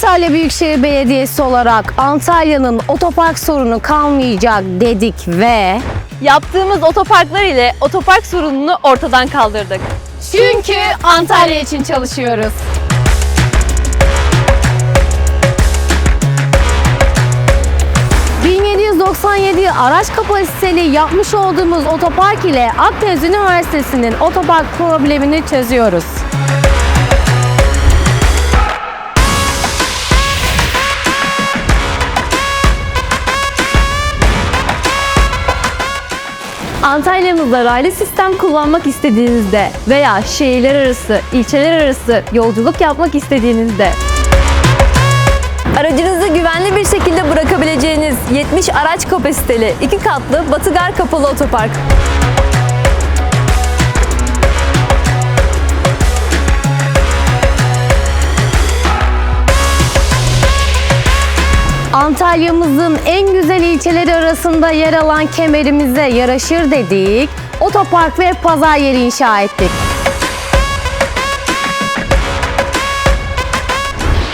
Antalya Büyükşehir Belediyesi olarak Antalya'nın otopark sorunu kalmayacak dedik ve Yaptığımız otoparklar ile otopark sorununu ortadan kaldırdık. çünkü Antalya için çalışıyoruz. ...1797 araç kapasiteli yapmış olduğumuz otopark ile Akdeniz Üniversitesi'nin otopark problemini çözüyoruz. Antalya'mızda raylı sistem kullanmak istediğinizde veya şehirler arası, ilçeler arası yolculuk yapmak istediğinizde Aracınızı güvenli bir şekilde bırakabileceğiniz 70 araç kapasiteli iki katlı Batıgar kapalı otopark. Antalya'mızın en güzel ilçeleri arasında yer alan kemerimize yaraşır dedik. Otopark ve pazar yeri inşa ettik.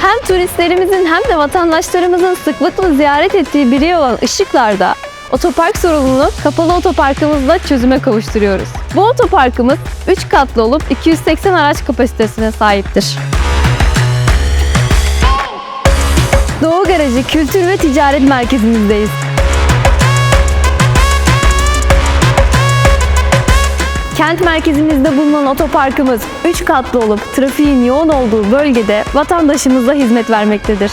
Hem turistlerimizin hem de vatandaşlarımızın sıklıkla ziyaret ettiği bir yer olan Işıklar'da otopark sorununu kapalı otoparkımızla çözüme kavuşturuyoruz. Bu otoparkımız 3 katlı olup 280 araç kapasitesine sahiptir. Doğu Garajı Kültür ve Ticaret Merkezimizdeyiz. Kent merkezimizde bulunan otoparkımız 3 katlı olup trafiğin yoğun olduğu bölgede vatandaşımıza hizmet vermektedir.